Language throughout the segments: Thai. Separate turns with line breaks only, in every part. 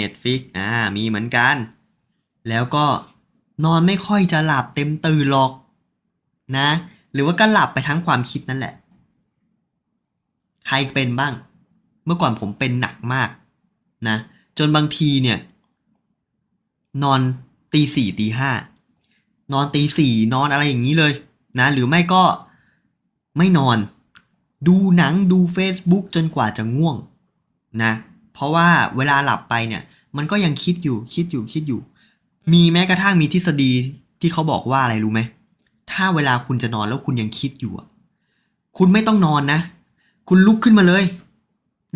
Netflix อ่ามีเหมือนกัน แล้วก็นอนไม่ค่อยจะหลับเต็มตื่นหรอกนะ หรือว่าก็หลับไปทั้งความคิดนั่นแหละ ใครเป็นบ้าง เมื่อก่อนผมเป็นหนักมากนะ จนบางทีเนี่ย นอนตีสี่ตีห้านอนตีสี่นอนอะไรอย่างนี้เลยนะ หรือไม่ก็ไม่นอน ดูหนังดู Facebook จนกว่าจะง่วงนะ เพราะว่าเวลาหลับไปเนี่ย มันก็ยังคิดอยู่คิดอยู่คิดอยู่ มีแม้กระทั่งมีทฤษฎีที่เขาบอกว่าอะไรรู้ไหมถ้าเวลาคุณจะนอนแล้วคุณยังคิดอยู่คุณไม่ต้องนอนนะ คุณลุกขึ้นมาเลย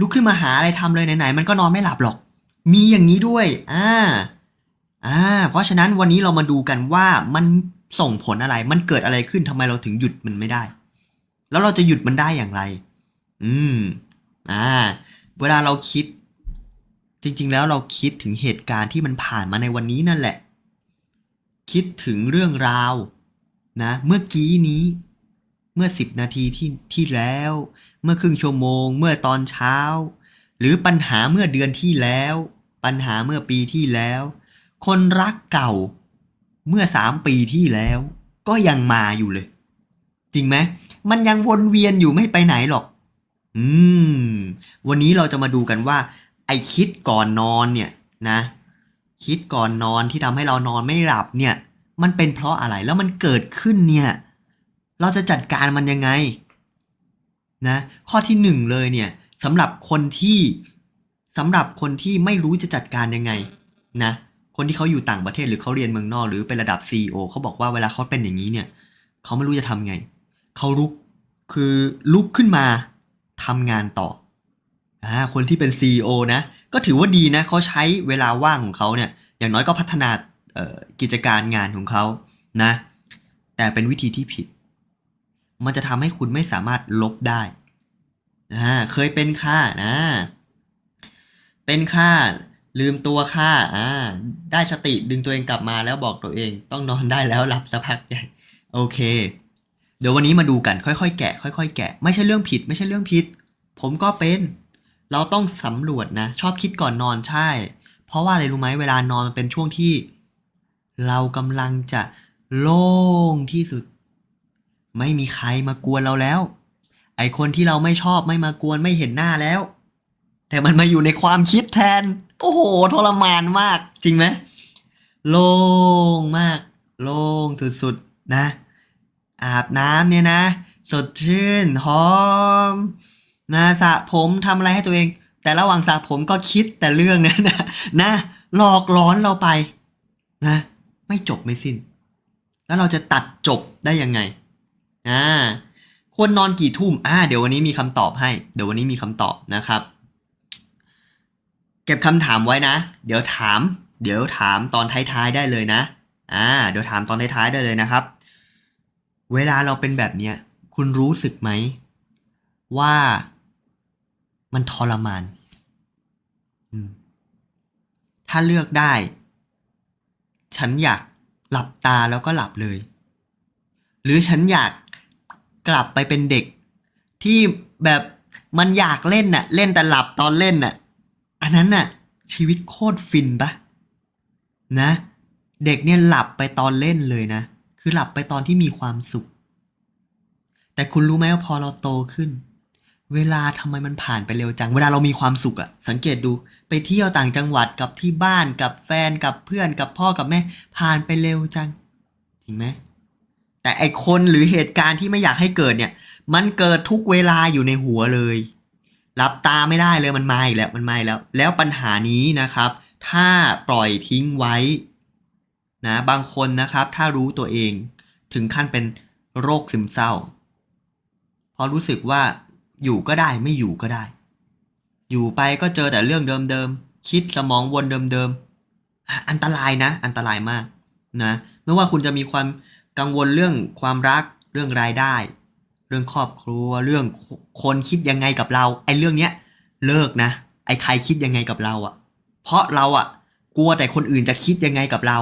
ลุกขึ้นมาหาอะไรทำเลยไหนๆมันก็นอนไม่หลับหรอก มีอย่างนี้ด้วยอ่าอ่า เพราะฉะนั้นวันนี้เรามาดูกันว่ามันส่งผลอะไร มันเกิดอะไรขึ้นทำไมเราถึงหยุดมันไม่ได้ แล้วเราจะหยุดมันได้อย่างไร อืม อ่า เวลาเราคิด จริงๆ แล้วเราคิดถึงเหตุการณ์ที่มันผ่านมาในวันนี้นั่นแหละ คิดถึงเรื่องราวนะ เมื่อกี้นี้ เมื่อสิบนาทีที่ที่แล้ว เมื่อครึ่งชั่วโมง เมื่อตอนเช้า หรือปัญหาเมื่อเดือนที่แล้ว ปัญหาเมื่อปีที่แล้ว คนรักเก่า เมื่อสามปีที่แล้ว ก็ยังมาอยู่เลย จริงไหมมันยังวนเวียนอยู่ไม่ไปไหนหรอก อืม วันนี้เราจะมาดูกันว่า ไอคิดก่อนนอนเนี่ยนะ คิดก่อนนอนที่ทำให้เรานอนไม่หลับเนี่ย มันเป็นเพราะอะไรแล้วมันเกิดขึ้นเนี่ย เราจะจัดการมันยังไงนะข้อที่หนึ่งเลยเนี่ยสำหรับคนที่สำหรับคนที่ไม่รู้จะจัดการยังไงนะคนที่เขาอยู่ต่างประเทศหรือเขาเรียนเมืองนอก หรือเป็นระดับ CEO เขาบอกว่าเวลาเขาเป็นอย่างนี้เนี่ยเขาไม่รู้จะทำไงเขาลุกคือลุกขึ้นมาทำงานต่อ อ่าคนที่เป็น CEO นะ ก็ถือว่าดีนะเขาใช้เวลาว่างของเขาเนี่ยอย่างน้อยก็พัฒนากิจการงานของเขานะ แต่เป็นวิธีที่ผิด มันจะทำให้คุณไม่สามารถลบได้อ่าเคยเป็นค่านะ เป็นค่าลืมตัวค่าอ่าได้สติดึงตัวเองกลับมาแล้วบอกตัวเอง ต้องนอนได้แล้วหลับสักพักใหญ่โอเค เดี๋ยววันนี้มาดูกันค่อยๆ แกะ ค่อย ๆ แกะ ไม่ใช่เรื่องผิด ไม่ใช่เรื่องผิด ผมก็เป็น เราต้องสำรวจนะ ชอบคิดก่อนนอนใช่ เพราะว่าอะไรรู้ไหมเวลานอนมันเป็นช่วงที่ เรากำลังจะโล่งที่สุด ไม่มีใครมากวนเราแล้ว ไอคนที่เราไม่ชอบไม่มากวนไม่เห็นหน้าแล้ว แต่มันมาอยู่ในความคิดแทน โอ้โหทรมานมากจริงไหมโล่งมาก โล่งสุดๆนะ อาบน้ำเนี่ยนะ สดชื่นหอม นะสระผมทำอะไรให้ตัวเอง แต่ระหว่างสระผมก็คิดแต่เรื่องนั้นนะนะหลอกหลอนเราไปนะ ไม่จบไม่สิ้น แล้วเราจะตัดจบได้ยังไงอ่าควรนอนกี่ทุ่มอ่าเดี๋ยววันนี้มีคำตอบให้ เดี๋ยววันนี้มีคำตอบนะครับ เก็บคำถามไว้นะ เดี๋ยวถาม เดี๋ยวถามตอนท้ายๆได้เลยนะอ่าเดี๋ยวถามตอนท้ายๆได้เลยนะครับ เวลาเราเป็นแบบเนี้ยคุณรู้สึกไหมว่า มันทรมาน ถ้าเลือกได้ ฉันอยากหลับตาแล้วก็หลับเลย หรือฉันอยากกลับไปเป็นเด็ก ที่แบบมันอยากเล่นน่ะ เล่นแต่หลับตอนเล่นน่ะ อันนั้นน่ะ ชีวิตโคตรฟินปะนะ เด็กเนี่ยหลับไปตอนเล่นเลยนะ คือหลับไปตอนที่มีความสุข แต่คุณรู้ไหมว่าพอเราโตขึ้น เวลาทำไมมันผ่านไปเร็วจัง เวลาเรามีความสุขอะสังเกตดู ไปเที่ยวต่างจังหวัดกับที่บ้านกับแฟนกับเพื่อนกับพ่อกับแม่ ผ่านไปเร็วจังจริงไหมแต่ไอคนหรือเหตุการณ์ที่ไม่อยากให้เกิดเนี่ย มันเกิดทุกเวลาอยู่ในหัวเลยหลับตาไม่ได้เลยมันมาอีกแล้วมันมาอีกแล้ว แล้วปัญหานี้นะครับ ถ้าปล่อยทิ้งไว้นะบางคนนะครับ ถ้ารู้ตัวเอง ถึงขั้นเป็นโรคซึมเศร้า เพราะรู้สึกว่า อยู่ก็ได้ไม่อยู่ก็ได้ อยู่ไปก็เจอแต่เรื่องเดิมๆ คิดสมองวนเดิมๆ อันตรายนะ อันตรายมากนะไม่ว่าคุณจะมีความกังวลเรื่องความรักเรื่องรายได้ เรื่องครอบครัวเรื่องคนคิดยังไงกับเราไอ้เรื่องเนี้ยเลิกนะ ไอ้ใครคิดยังไงกับเราอะ่ะ เพราะเราอะ่ะ กลัวแต่คนอื่นจะคิดยังไงกับเรา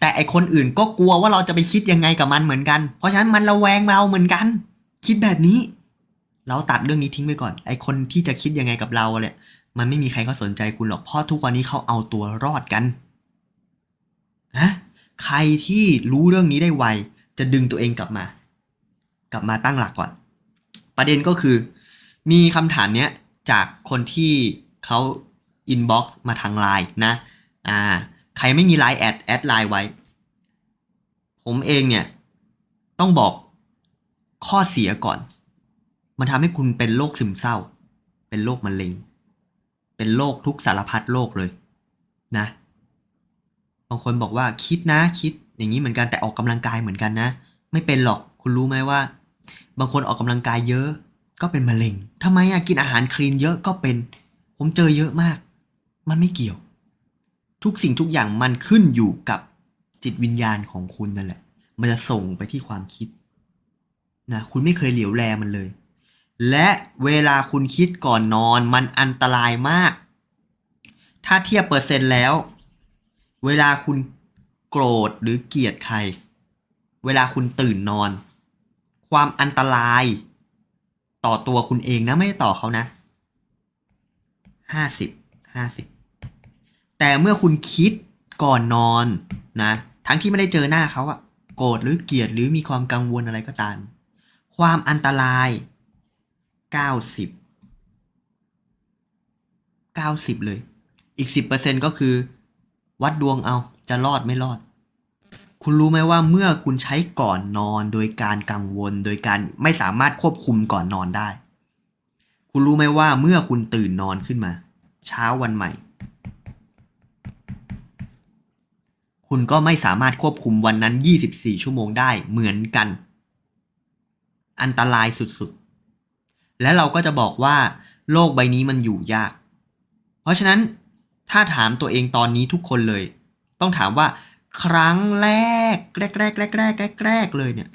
แต่ไอคนอื่นก็กลัวว่าเราจะไปคิดยังไงกับมันเหมือนกัน เพราะฉะนั้นมันระแวงเราเหมือนกัน คิดแบบนี้ เราตัดเรื่องนี้ทิ้งไปก่อน ไอคนที่จะคิดยังไงกับเราเนี่ยมันไม่มีใครเขาสนใจคุณหรอกเพราะทุกวันนี้เขาเอาตัวรอดกันนะใครที่รู้เรื่องนี้ได้ไว จะดึงตัวเองกลับมา กลับมาตั้งหลักก่อน ประเด็นก็คือ มีคำถามเนี้ยจากคนที่เขาอินบ็อกซ์มาทางไลน์นะ อ่า ใครไม่มีไลน์แอดแอดไลน์ไว้ ผมเองเนี่ย ต้องบอกข้อเสียก่อน มันทำให้คุณเป็นโรคซึมเศร้า เป็นโรคมะเร็ง เป็นโรคทุกสารพัดโรคเลยนะ บางคนบอกว่าคิดนะคิดอย่างนี้เหมือนกันแต่ออกกำลังกายเหมือนกันนะ ไม่เป็นหรอกคุณรู้ไหมว่า บางคนออกกำลังกายเยอะก็เป็นมะเร็งทำไมอะกินอาหารคลีนเยอะก็เป็น ผมเจอเยอะมาก มันไม่เกี่ยว ทุกสิ่งทุกอย่างมันขึ้นอยู่กับจิตวิญญาณของคุณนั่นแหละ มันจะส่งไปที่ความคิดนะคุณไม่เคยเหลียวแลมันเลย และเวลาคุณคิดก่อนนอนมันอันตรายมาก ถ้าเทียบเปอร์เซ็นต์แล้ว เวลาคุณโกรธหรือเกลียดใคร เวลาคุณตื่นนอน ความอันตราย ต่อตัวคุณเองนะไม่ได้ต่อเขานะห้าสิบห้าสิบแต่เมื่อคุณคิดก่อนนอนนะ ทั้งที่ไม่ได้เจอหน้าเขาอะโกรธหรือเกลียดหรือมีความกังวลอะไรก็ตาม ความอันตราย เก้าสิบเก้าสิบเลย อีกสิบเปอร์เซ็นก็คือ วัดดวงเอาจะรอดไม่รอด คุณรู้ไหมว่าเมื่อคุณใช้ก่อนนอนโดยการกังวลโดยการไม่สามารถควบคุมก่อนนอนได้ คุณรู้ไหมว่าเมื่อคุณตื่นนอนขึ้นมา เช้าวันใหม่ คุณก็ไม่สามารถควบคุมวันนั้น 24 ชั่วโมงได้เหมือนกัน อันตรายสุดๆ และเราก็จะบอกว่าโลกใบนี้มันอยู่ยาก เพราะฉะนั้นถ้าถามตัวเองตอนนี้ทุกคนเลย ต้องถามว่าครั้งแรกแรกแรกแรกแรกแรกแรกเลยเนี่ย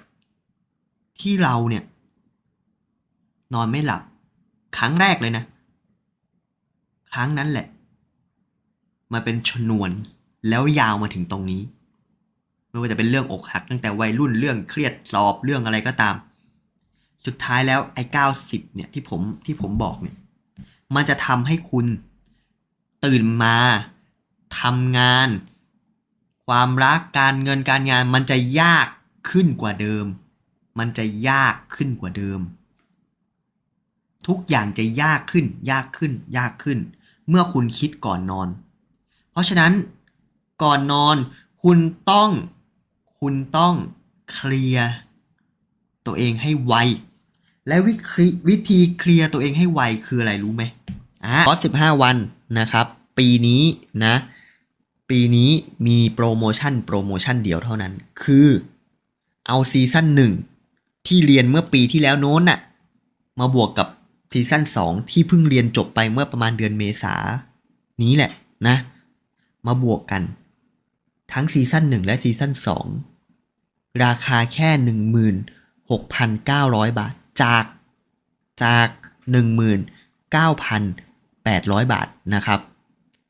ที่เราเนี่ย นอนไม่หลับ ครั้งแรกเลยนะ ครั้งนั้นแหละ มาเป็นชนวนแล้วยาวมาถึงตรงนี้ ไม่ว่าจะเป็นเรื่องอกหักตั้งแต่วัยรุ่นเรื่องเครียดสอบเรื่องอะไรก็ตาม สุดท้ายแล้วไอ้เก้าสิบเนี่ยที่ผมที่ผมบอกเนี่ย มันจะทำให้คุณตื่นมาทำงาน ความรักการเงินการงานมันจะยากขึ้นกว่าเดิม มันจะยากขึ้นกว่าเดิม ทุกอย่างจะยากขึ้น ยากขึ้น ยากขึ้น เมื่อคุณคิดก่อนนอน เพราะฉะนั้นก่อนนอนคุณต้อง คุณต้องเคลียร์ตัวเองให้ไว และวิธีวิธีเคลียร์ตัวเองให้ไวคืออะไรรู้ไหมอ่าคอร์สสิบห้าวันนะครับ ปีนี้นะ ปีนี้มีโปรโมชั่นโปรโมชั่นเดียวเท่านั้น คือเอาซีซั่นหนึ่งที่เรียนเมื่อปีที่แล้วโน้นน่ะ มาบวกกับซีซั่นสองที่เพิ่งเรียนจบไปเมื่อประมาณเดือนเมษา นี้แหละนะ มาบวกกัน ทั้งซีซั่น1และซีซั่น2ราคาแค่16,900บาท จากจาก 19,800 บาทนะครับ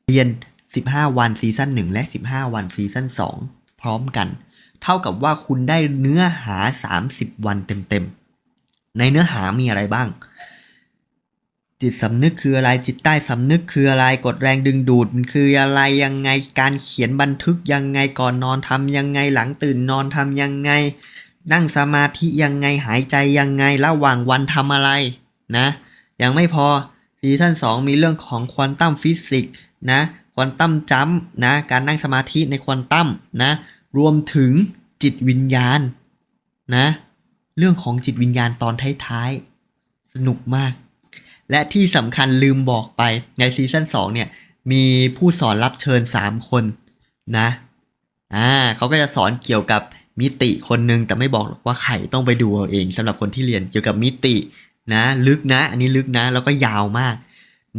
เรียน 15 วันซีซั่น1และ 15 วันซีซั่น2 พร้อมกัน เท่ากับว่าคุณได้เนื้อหา 30 วันเต็มๆ ในเนื้อหามีอะไรบ้าง จิตสำนึกคืออะไร จิตใต้สำนึกคืออะไร กดแรงดึงดูดมันคืออะไรยังไง การเขียนบันทึกยังไงก่อนนอนทำยังไงหลังตื่นนอนทำยังไง นั่งสมาธิยังไงหายใจยังไงระหว่างวันทำอะไรนะยังไม่พอซีซั่น2มีเรื่องของควอนตัมฟิสิกส์นะควอนตัมจัมป์นะการนั่งสมาธิในควอนตัมนะรวมถึงจิตวิญญาณนะเรื่องของจิตวิญญาณตอนท้ายๆ สนุกมาก และที่สำคัญลืมบอกไปในซีซั่น2เนี่ยมีผู้สอนรับเชิญ 3 คนนะ อ่าเขาก็จะสอนเกี่ยวกับมิติคนหนึงแต่ไม่บอกว่าใครต้องไปดูเอาเองสำหรับคนที่เรียนเกี่ยวกับมิตินะ ลึกนะ อันนี้ลึกนะ แล้วก็ยาวมาก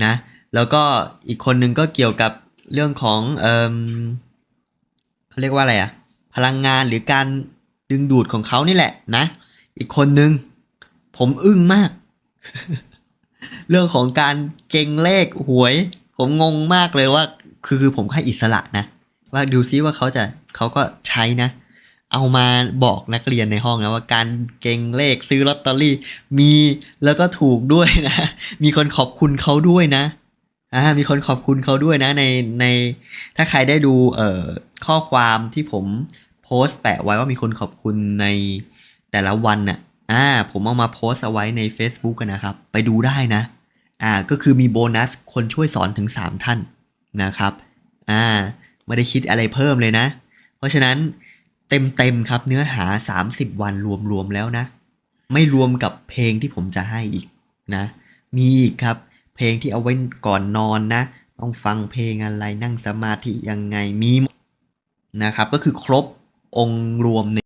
นะ แล้วก็อีกคนหนึงก็เกี่ยวกับเรื่องของเอ่มเขาเรียกว่าอะไรอะพลังงานหรือการดึงดูดของเขานี่แหละนะ อีกคนหนึง ผมอึ้งมาก เรื่องของการเก่งเลขหวย ผมงงมากเลยว่า คือผมให้อิสระนะ ว่าดูซิว่าเขาจะเขาก็ใช้นะ เอามาบอกนักเรียนในห้องนะว่าการเก่งเลขซื้อลอตเตอรี่ มีแล้วก็ถูกด้วยนะ มีคนขอบคุณเขาด้วยนะอ่ามีคนขอบคุณเขาด้วยนะในในถ้าใครได้ดูเอ่อข้อความที่ผมโพสต์แปะไว้ว่ามีคนขอบคุณในแต่ละวันน่ะอ่าผมเอามาโพสต์เอาไว้ใน Facebook กันนะครับ ไปดูได้นะ อ่าก็คือมีโบนัสคนช่วยสอนถึง 3 ท่านนะครับ อ่า ไม่ได้คิดอะไรเพิ่มเลยนะ เพราะฉะนั้นเต็มเต็มๆครับเนื้อหา 30 วันรวมๆแล้วนะ ไม่รวมกับเพลงที่ผมจะให้อีกนะ มีอีกครับ เพลงที่เอาไว้ก่อนนอนนะ ต้องฟังเพลงอะไรนั่งสมาธิยังไงมีนะครับ ก็คือครบองค์รวมใน